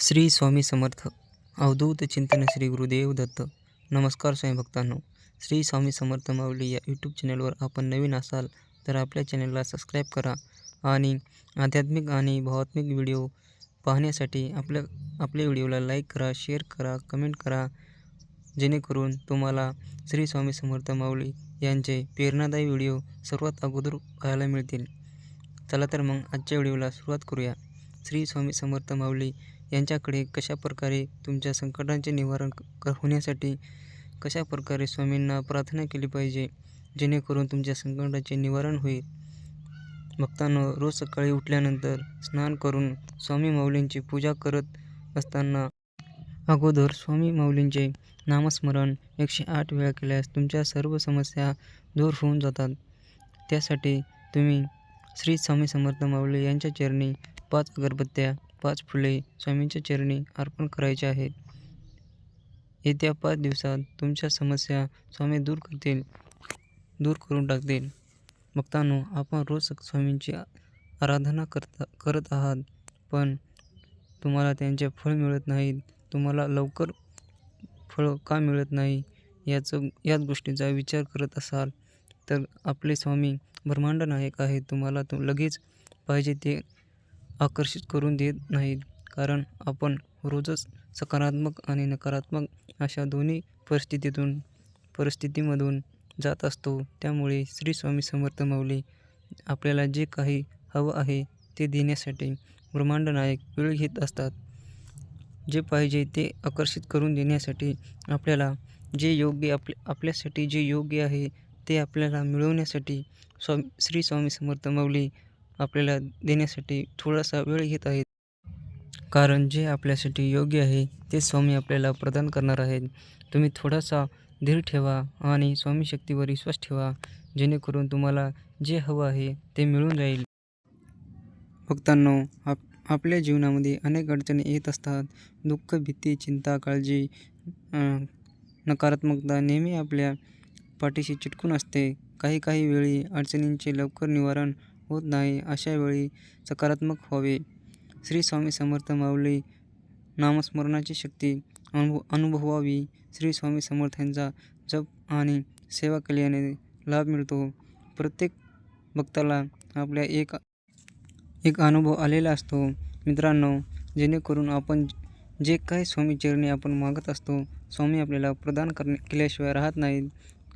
श्री स्वामी समर्थ अवधूत चिंतन श्री गुरुदेव दत्त. नमस्कार स्वामी भक्तांनो श्री स्वामी समर्थ माऊली या यूट्यूब चॅनलवर आपण नवीन असाल तर आपल्या चॅनलला सबस्क्राईब करा आणि आध्यात्मिक आणि भावात्मिक व्हिडिओ पाहण्यासाठी आपल्या आपल्या व्हिडिओला लाईक करा शेअर करा कमेंट करा. जेणेकरून तुम्हाला श्री स्वामी समर्थ माऊली यांचे प्रेरणादायी व्हिडिओ सर्वात अगोदर पाहायला मिळतील. चला तर मग आजच्या व्हिडिओला सुरुवात करूया. श्री स्वामी समर्थ माऊली यांच्याकडे कशाप्रकारे तुमच्या संकटांचे निवारण क होण्यासाठी होण्यासाठी कशाप्रकारे स्वामींना प्रार्थना केली पाहिजे जेणेकरून तुमच्या संकटाचे निवारण होईल? भक्तांनो रोज सकाळी उठल्यानंतर स्नान करून स्वामी माऊलींची पूजा करत असताना अगोदर स्वामी माऊलींचे नामस्मरण एकशे आठ वेळा केल्यास तुमच्या सर्व समस्या दूर होऊन जातात. त्यासाठी तुम्ही श्री स्वामी समर्थ माऊली यांच्या चरणी पाच अगरबत्त्या पाच फुले स्वामींच्या चरणी अर्पण करायचे आहेत. येत्या पाच दिवसात तुमच्या समस्या स्वामी दूर करतील दूर करून टाकतील. भक्तांनो आपण रोज स्वामींची आराधना करता करत आहात पण तुम्हाला त्यांचे फळ मिळत नाहीत. तुम्हाला लवकर फळ का मिळत नाही याचं याच गोष्टीचा विचार करत असाल तर आपले स्वामी ब्रह्मांड नायक आहेत. तुम्हाला तो लगेच पाहिजे ते आकर्षित करून देत नाहीत. कारण आपण रोजच सकारात्मक आणि नकारात्मक अशा दोन्ही परिस्थितीतून परिस्थितीमधून जात असतो. त्यामुळे श्री स्वामी समर्थ माऊली आपल्याला जे काही हवं आहे ते देण्यासाठी ब्रह्मांड नायक वेळ घेत असतात. जे पाहिजे ते आकर्षित करून देण्यासाठी आपल्याला जे योग्य आपल्या आपल्यासाठी जे योग्य आहे ते आपल्याला मिळवण्यासाठी स्वामी श्री स्वामी समर्थ माऊली आपल्याला देण्यासाठी थोडासा वेळ घेत आहेत. कारण जे आपल्यासाठी योग्य आहे ते स्वामी आपल्याला प्रदान करणार आहेत. तुम्ही थोडासा धीर ठेवा आणि स्वामी शक्तीवर विश्वास ठेवा. जेणेकरून तुम्हाला जे हवं आहे ते मिळून जाईल. भक्तांनो आप आपल्या जीवनामध्ये अनेक अडचणी येत असतात. दुःख भीती चिंता काळजी नकारात्मकता नेहमी आपल्या पाठीशी चिटकून असते. काही काही वेळी अडचणींचे लवकर निवारण होत नाही अशा वेळी सकारात्मक व्हावे. श्री स्वामी समर्थ माऊली नामस्मरणाची शक्ती अनुभव अनुभवावी. श्री स्वामी समर्थांचा जप आणि सेवा केल्याने लाभ मिळतो. प्रत्येक भक्ताला आपल्या एक एक अनुभव आलेला असतो. मित्रांनो जेणेकरून आपण जे काही स्वामी चरणी आपण मागत असतो स्वामी आपल्याला प्रदान करणे केल्याशिवाय राहत नाहीत.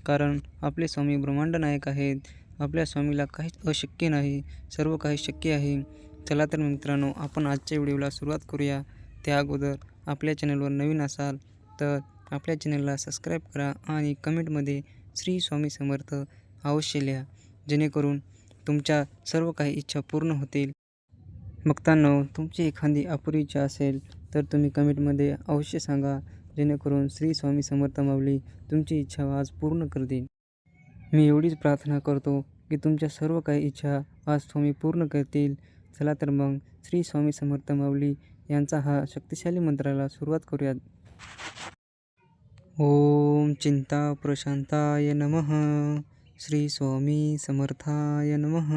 कारण आपले स्वामी ब्रह्मांड नायक आहेत. आपल्या स्वामीला काहीच अशक्य नाही सर्व काही शक्य आहे. चला तर मित्रांनो आपण आजच्या व्हिडिओला सुरुवात करूया. त्या अगोदर आपल्या चॅनलवर नवीन असाल तर आपल्या चॅनलला सबस्क्राईब करा आणि कमेंटमध्ये श्री स्वामी समर्थ अवश्य लिहा. जेणेकरून तुमच्या सर्व काही इच्छा पूर्ण होतील. भक्तांनो तुमची एखादी अपुरी इच्छा असेल तर तुम्ही कमेंटमध्ये अवश्य सांगा. जेणेकरून श्री स्वामी समर्थ माऊली तुमची इच्छा आज पूर्ण करतील. मी एवढीच प्रार्थना करतो. की तुमच्या सर्व काही इच्छा आज स्वामी पूर्ण करतील. चला तर मग श्री स्वामी समर्थ माऊली यांचा हा शक्तिशाली मंत्राला सुरुवात करूयात. ओम चिंता प्रशांताय नमः. श्री स्वामी समर्थाय नमः.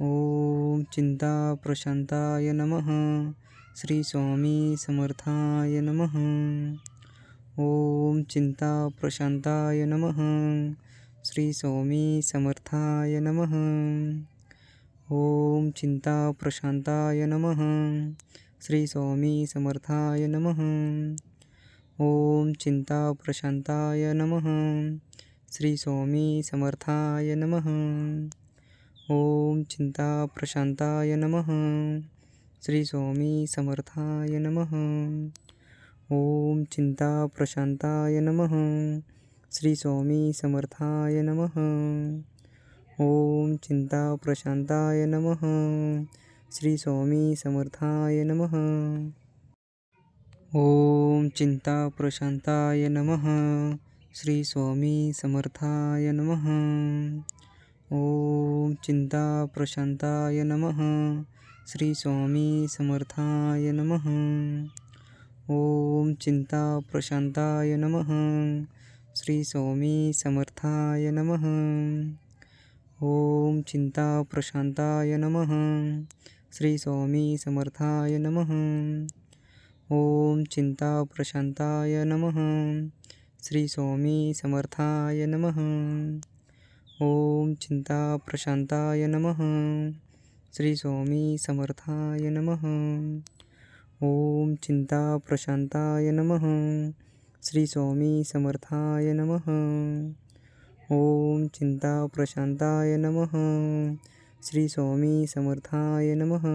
ओम चिंता प्रशांताय नमः. श्री स्वामी समर्थाय नमः. ओम चिंता प्रशांताय नमः. श्री स्वामी समर्थाय नमः। ओम चिंता प्रशांताय नमः। श्री स्वामी समर्थाय नमः। ओम चिंता प्रशांताय नमः। श्री स्वामी समर्थाय नमः। ओम चिंता प्रशांताय नमः। श्री स्वामी समर्थाय नमः। ओम चिंता प्रशांताय नमः। श्री स्वामी समर्थाय नमः। ओम चिंता प्रशांताय नमः। श्री स्वामी समर्थाय नमः। ओम चिंता प्रशांताय नमः। श्री स्वामी समर्थाय नमः। ओम चिंता प्रशांताय नमः। श्री स्वामी समर्थाय नमः। चिंता प्रशांताय नमः। श्री स्वामी समर्थाय नमः। ओम चिंता प्रशांताय नमः। श्री स्वामी समर्थाय नमः। ओम चिंता प्रशांताय नमः। श्री स्वामी समर्थाय नमः। ओम चिंता प्रशांताय नमः। श्री स्वामी समर्थाय नमः। ओम चिंता प्रशांताय नमः। श्री स्वामी समर्थाय नमः। चिंता प्रशांताय नमः। श्री स्वामी समर्थाय नमः।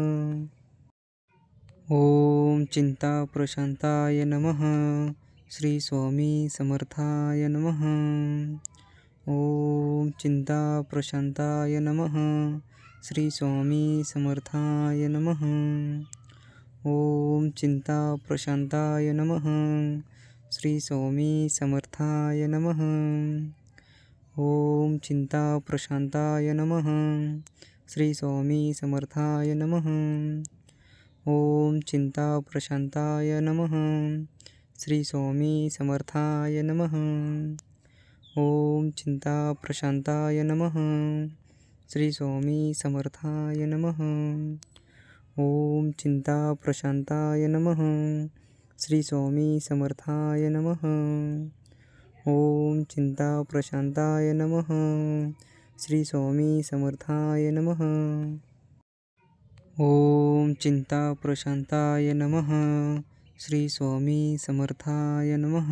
ओम चिंता प्रशांताय नमः। श्री स्वामी समर्थाय नमः। ओम चिंता प्रशांताय नमः। श्री स्वामी समर्थाय नमः। चिंता प्रशांताय नमः। श्री स्वामी समर्थाय नमः। ओम चिंता प्रशांताय नमः। श्री स्वामी समर्थाय नमः। ओम चिंता प्रशांताय नमः। श्री स्वामी समर्थाय नमः। ओम चिंता प्रशांताय नमः। श्री स्वामी समर्थाय नमः। ओम चिंता प्रशांताय नमः। श्री स्वामी समर्थाय नमः। ओम चिंता प्रशांताय नमः। श्री स्वामी समर्थाय नमः। ओम चिंता प्रशांताय नमः। श्री स्वामी समर्थाय नमः।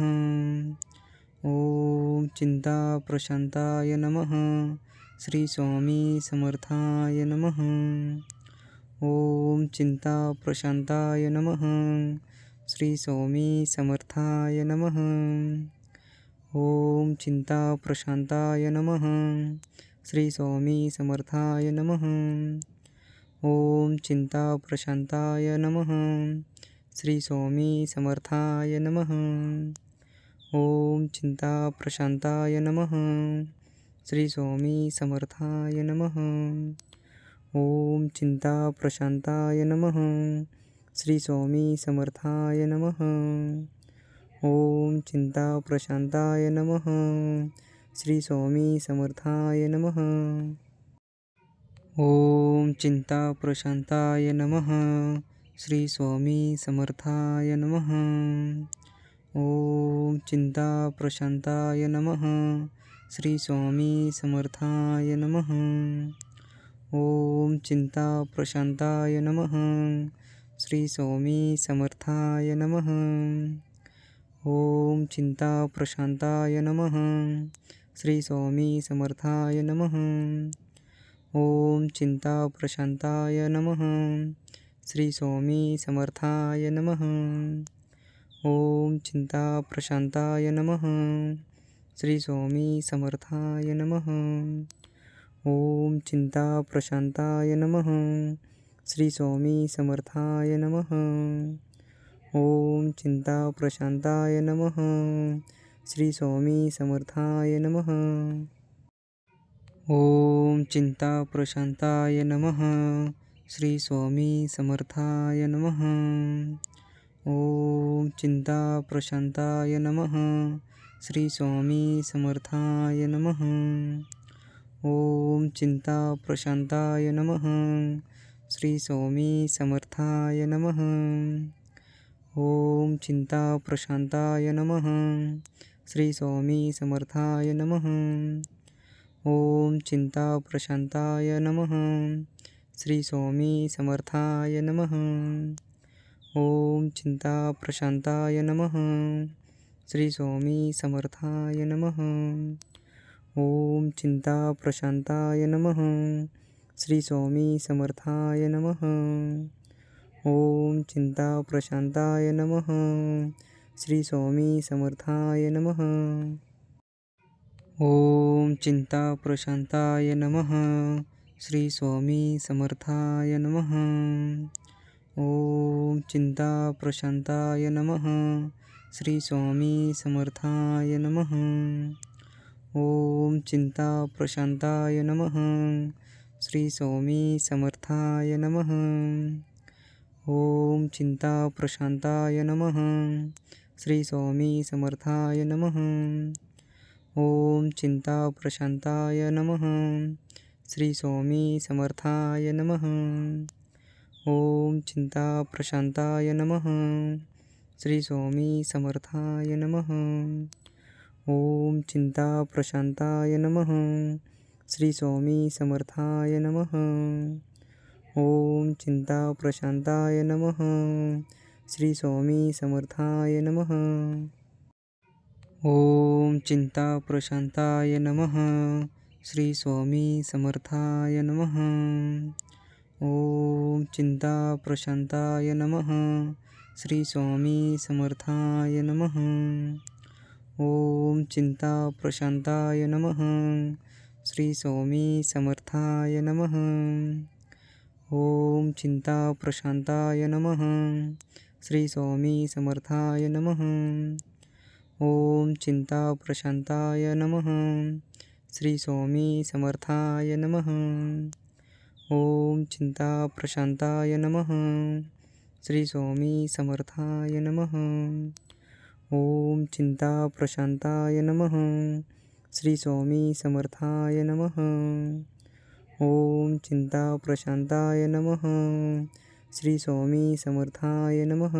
ओम चिंता प्रशांताय नमः। श्री स्वामी समर्थाय नमः। चिंता प्रशांताय नमः। श्री स्वामी समर्थाय नमः। ओम चिंता प्रशांताय नमः। श्री स्वामी समर्थाय नमः। ओम चिंता प्रशांताय नमः। श्री स्वामी समर्थाय नमः। ओम चिंता प्रशांताय नमः। श्री स्वामी समर्थाय नमः। ओम चिंता प्रशांताय नमः। श्री स्वामी समर्थाय नमः. ओम चिंता प्रशांताय नमः. श्री स्वामी समर्थाय नमः. ओम चिंता प्रशांताय नमः. श्री स्वामी समर्थाय नमः. ओम चिंता प्रशांताय नमः. श्री स्वामी समर्थाय नमः. ओम चिंता प्रशांताय नमः. श्री स्वामी समर्थाय नमः। ओम चिंता प्रशांताय नमः। श्री स्वामी समर्थाय नमः। ओम चिंता प्रशांताय नमः। श्री स्वामी समर्थाय नमः। ओम चिंता प्रशांताय नमः। श्री स्वामी समर्थाय नमः। ओम चिंता प्रशांताय नमः। श्री स्वामी समर्थाय नमः। ओम चिंता प्रशांताय नमः। श्री स्वामी समर्थाय नमः। ओम चिंता प्रशांताय नमः। श्री स्वामी समर्थाय नमः। ओम चिंता प्रशांताय नमः। श्री स्वामी समर्थाय नमः। चिंता प्रशांताय नमः। श्री स्वामी समर्थाय नमः। ओम चिंता प्रशांताय नमः। श्री स्वामी समर्थाय नमः। ओम चिंता प्रशांताय नमः। श्री स्वामी समर्थाय नमः। ओम चिंता प्रशांताय नमः। श्री स्वामी समर्थाय नमः। ओम चिंता प्रशांताय नमः। श्री स्वामी समर्थाय नमः। ओम चिंता प्रशांताय नमः। श्री स्वामी समर्थाय नमः। ओम चिंता प्रशांताय नमः। श्री स्वामी समर्थाय नमः। ओम चिंता प्रशांताय नमः। श्री स्वामी समर्थाय नमः। ओम चिंता प्रशांताय नमः। श्री स्वामी समर्थाय नमः। ओम चिंता प्रशांताय नमः। श्री स्वामी समर्थाय नमः। ओम चिंता प्रशांताय नमः। श्री स्वामी समर्थाय नमः। ओम चिंता प्रशांताय नमः। श्री स्वामी समर्थाय नमः। ओम चिंता प्रशांताय नमः। श्री स्वामी समर्थाय नमः। ओम चिंता प्रशांताय नमः। श्री स्वामी समर्थाय नमः। ओम चिंता प्रशांताय नमः। श्री स्वामी समर्थाय नमः। ओम चिंता प्रशांताय नमः। श्री स्वामी समर्थाय नमः। ओम चिंता प्रशांताय नमः। श्री स्वामी समर्थाय नमः। चिंता प्रशांताय नमः। श्री स्वामी समर्थाय नमः। चिंता प्रशांताय नमः। श्री स्वामी समर्थाय नमः। चिंता प्रशांताय नमः। श्री स्वामी समर्थाय नमः। चिंता प्रशांताय नमः। श्री स्वामी समर्थाय नमः। चिंता प्रशांताय नमः। श्री स्वामी समर्थाय नमः।